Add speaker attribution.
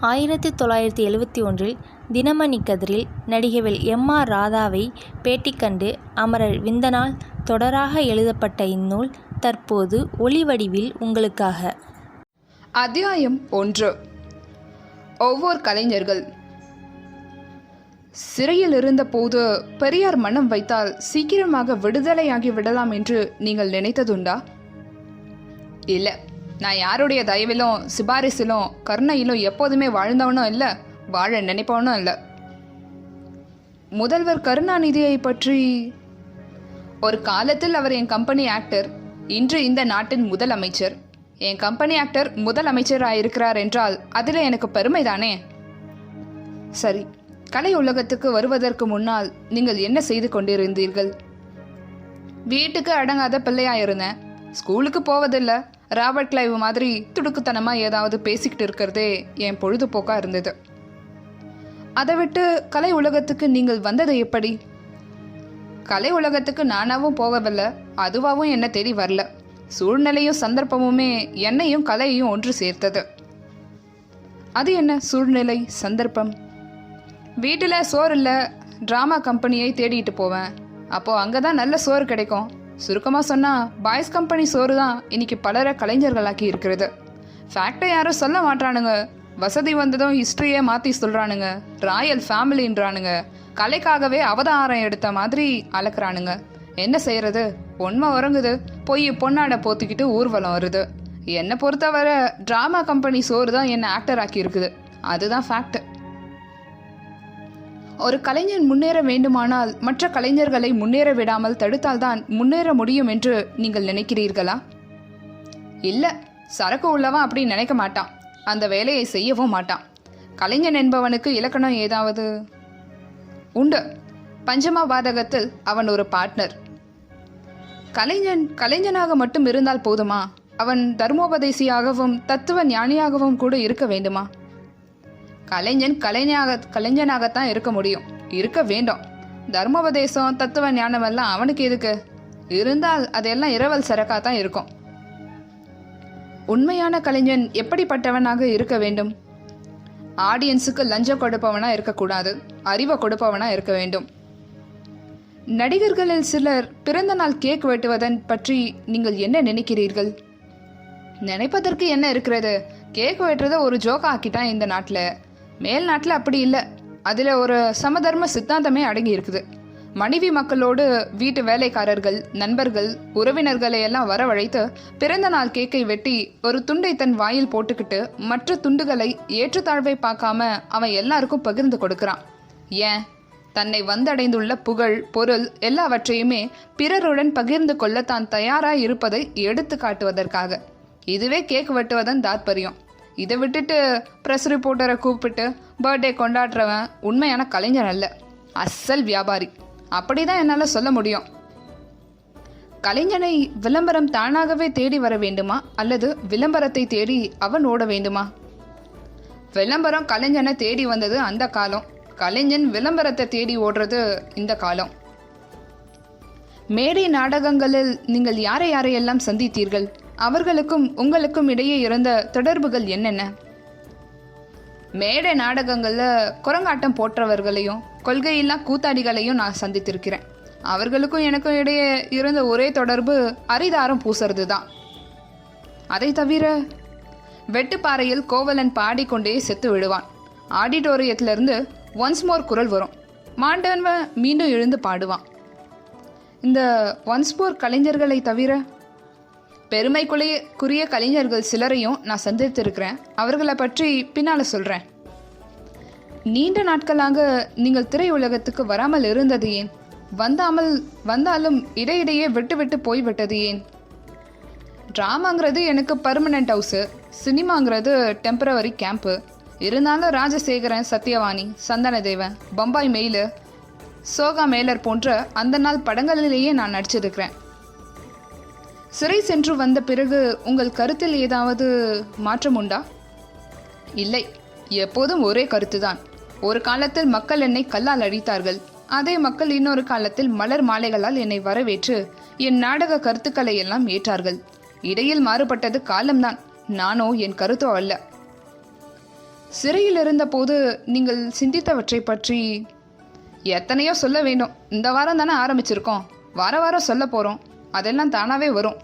Speaker 1: ஆயிரத்தி தொள்ளாயிரத்தி எழுவத்தி ஒன்றில் தினமணி கதிரில் நடிகவேள் எம் ஆர் ராதாவை பேட்டி கண்டு அமரர் விந்தனால் தொடராக எழுதப்பட்ட இந்நூல் தற்போது ஒளிவடிவில் உங்களுக்காக.
Speaker 2: அத்தியாயம் ஒன்று. ஒவ்வொரு கலைஞர்கள். சிறையில் இருந்தபோது பெரியார் மனம் வைத்தால் சீக்கிரமாக விடுதலையாகி விடலாம் என்று நீங்கள் நினைத்ததுண்டா? இல்லை. நான் யாருடைய தயவிலும் சிபாரிசிலும் கருணையிலும் எப்போதுமே வாழ்ந்தவனும் இல்லை வாழ நினைப்பவனும் இல்லை. முதல்வர் கருணாநிதியை பற்றி ஒரு காலத்தில் அவர் என் கம்பெனி ஆக்டர் இன்று இந்த நாட்டின் முதலமைச்சர் என் கம்பெனி ஆக்டர் முதலமைச்சராயிருக்கிறார் என்றால் அதில் எனக்கு பெருமை தானே? சரி கலை உலகத்துக்கு வருவதற்கு முன்னால் நீங்கள் என்ன செய்து கொண்டிருந்தீர்கள்? வீட்டுக்கு அடங்காத பிள்ளையா இருந்தேன் ஸ்கூலுக்கு போவதில்ல. ராபர்ட் கிளைவ் மாதிரி துடுக்குத்தனமாக ஏதாவது பேசிக்கிட்டு இருக்கிறதே என் பொழுதுபோக்காக இருந்தது. அதை விட்டு கலை உலகத்துக்கு நீங்கள் வந்தது எப்படி? கலை உலகத்துக்கு நானாவும் போகவில்லை அதுவாகவும் என்ன தேடி வரல. சூழ்நிலையும் சந்தர்ப்பமுமே என்னையும் கலையையும் ஒன்று சேர்த்தது. அது என்ன சூழ்நிலை சந்தர்ப்பம்? வீட்டில் சோறு இல்லை ட்ராமா கம்பெனியை தேடிட்டு போவேன். அப்போது அங்கே தான் நல்ல சோறு கிடைக்கும். சுருக்கமாக சொன்னால் பாய்ஸ் கம்பெனி சோறு தான் இன்னைக்கு பலரை கலைஞர்களாக்கி இருக்கிறது. ஃபேக்டை யாரும் சொல்ல மாட்டானுங்க வசதி வந்ததும் ஹிஸ்ட்ரியே மாற்றி சொல்கிறானுங்க ராயல் ஃபேமிலின்றானுங்க கலைக்காகவே அவதாரம் எடுத்த மாதிரி அளக்குறானுங்க. என்ன செய்யறது? உண்மை உறங்குது. பொய் பொன்னாடை போத்திக்கிட்டு ஊர்வலம் வருது. என்னை பொறுத்தவரை ட்ராமா கம்பெனி சோறு தான் என்னை ஆக்டர் ஆக்கி இருக்குது அதுதான் ஃபேக்ட் ஒரு கலைஞன் முன்னேற வேண்டுமானால் மற்ற கலைஞர்களை முன்னேற விடாமல் தடுத்தால்தான் முன்னேற முடியும் என்று நீங்கள் நினைக்கிறீர்களா? இல்லை சரக்கு உள்ளவன் அப்படி நினைக்க மாட்டான். அந்த வேலையை செய்யவும் மாட்டான். கலைஞன் என்பவனுக்கு இலக்கணம் ஏதாவது? உண்டு. பஞ்சமா பாதகத்தில் அவன் ஒரு பார்ட்னர் கலைஞன் கலைஞனாக மட்டும் இருந்தால் போதுமா? அவன் தர்மோபதேசியாகவும் தத்துவ ஞானியாகவும் கூட இருக்க வேண்டுமா? கலைஞன் கலைஞாக கலைஞனாகத்தான் இருக்க முடியும். இருக்க வேண்டும். தர்மோபதேசம் தத்துவ ஞானம் எல்லாம் அவனுக்கு எதுக்கு? இருந்தால் அதெல்லாம் இரவல் சரக்கா தான் இருக்கும். உண்மையான கலைஞன் எப்படிப்பட்டவனாக இருக்க வேண்டும்? ஆடியன்ஸுக்கு லஞ்சம் கொடுப்பவனா இருக்கக்கூடாது. அறிவை கொடுப்பவனா இருக்க வேண்டும். நடிகர்களில் சிலர் பிறந்த நாள் கேக் வெட்டுவதன் பற்றி நீங்கள் என்ன நினைக்கிறீர்கள்? நினைப்பதற்கு என்ன இருக்கிறது? கேக் வெட்டுறதை ஒரு ஜோக்கா ஆக்கிட்டான் இந்த நாட்டில்? மேல் நாட்டில் அப்படி இல்லை. அதில் ஒரு சமதர்ம சித்தாந்தமே அடங்கி இருக்குது. மனைவி மக்களோடு வீட்டு வேலைக்காரர்கள் நண்பர்கள் உறவினர்களை எல்லாம் வரவழைத்து பிறந்த நாள் கேக்கை வெட்டி ஒரு துண்டை தன் வாயில் போட்டுக்கிட்டு மற்ற துண்டுகளை ஏற்றுத்தாழ்வை பார்க்காம அவன் எல்லாருக்கும் பகிர்ந்து கொடுக்கிறான். ஏன்? தன்னை வந்தடைந்துள்ள புகழ் பொருள் எல்லாவற்றையுமே பிறருடன் பகிர்ந்து கொள்ள தான் தயாராக இருப்பதை எடுத்து காட்டுவதற்காக இதுவே கேக் வெட்டுவதன் தாத்பரியம். இதை விட்டுட்டு ப்ரெஸ் ரிப்போர்ட்டரை கூப்பிட்டு பர்த்டே கொண்டாடுறவன் உண்மையான கலைஞர் அல்ல. அசல் வியாபாரி. அப்படிதான் என்னால் சொல்ல முடியும். கலைஞனை விளம்பரம் தானாகவே தேடி வர வேண்டுமா? அல்லது விளம்பரத்தை தேடி அவன் ஓட வேண்டுமா? விளம்பரம் கலைஞனை தேடி வந்தது அந்த காலம். கலைஞன் விளம்பரத்தை தேடி ஓடுறது இந்த காலம். மேடை நாடகங்களில் நீங்கள் யாரை யாரையெல்லாம் சந்தித்தீர்கள்? அவர்களுக்கும் உங்களுக்கும் இடையே இருந்த தொடர்புகள் என்னென்ன? மேடை நாடகங்களில் குரங்காட்டம் போற்றவர்களையும் கொள்கையில்லா கூத்தாடிகளையும் நான் சந்தித்திருக்கிறேன். அவர்களுக்கும் எனக்கும் இடையே இருந்த ஒரே தொடர்பு அரிதாரம் பூசுறது தான் அதை தவிர வெட்டுப்பாறையில் கோவலன் பாடிக்கொண்டே செத்து விடுவான். ஆடிட்டோரியத்திலிருந்து ஒன்ஸ் மோர் குரல் வரும். மாண்டவன் மீண்டும் எழுந்து பாடுவான். இந்த ஒன்ஸ் மோர் கலைஞர்களை தவிர பெருமைக்குரிய கலைஞர்கள் சிலரையும் நான் சந்தித்திருக்கிறேன். அவர்களை பற்றி பின்னால் சொல்கிறேன் நீண்ட நாட்களாக நீங்கள் திரையுலகத்துக்கு வராமல் இருந்தது ஏன்? வந்தாமல் வந்தாலும் இடையிடையே விட்டு விட்டு போய்விட்டது ஏன்? ட்ராமாங்கிறது எனக்கு பர்மனெண்ட் ஹவுஸு சினிமாங்கிறது டெம்பரவரி கேம்ப்பு இருந்தாலும் ராஜசேகரன் சத்யவாணி சந்தனதேவன் பம்பாய் மெயிலு சோகா மேலர் போன்ற அந்த நாள் படங்களிலேயே நான் நடிச்சிருக்கிறேன். சிறை சென்று வந்த பிறகு உங்கள் கருத்தில் ஏதாவது மாற்றம் உண்டா? இல்லை எப்போதும் ஒரே கருத்துதான். ஒரு காலத்தில் மக்கள் என்னை கல்லால் அழித்தார்கள். அதே மக்கள் இன்னொரு காலத்தில் மலர் மாலைகளால் என்னை வரவேற்று என் நாடக கருத்துக்களை எல்லாம் ஏற்றார்கள். இடையில் மாறுபட்டது காலம்தான். நானோ என் கருத்தோ அல்ல. சிறையில் இருந்தபோது நீங்கள் சிந்தித்தவற்றை பற்றி எத்தனையோ சொல்ல வேண்டும். இந்த வாரம் தானே ஆரம்பிச்சிருக்கோம். வார வாரம் சொல்ல போகிறோம் அதெல்லாம் தானாகவே வரும்.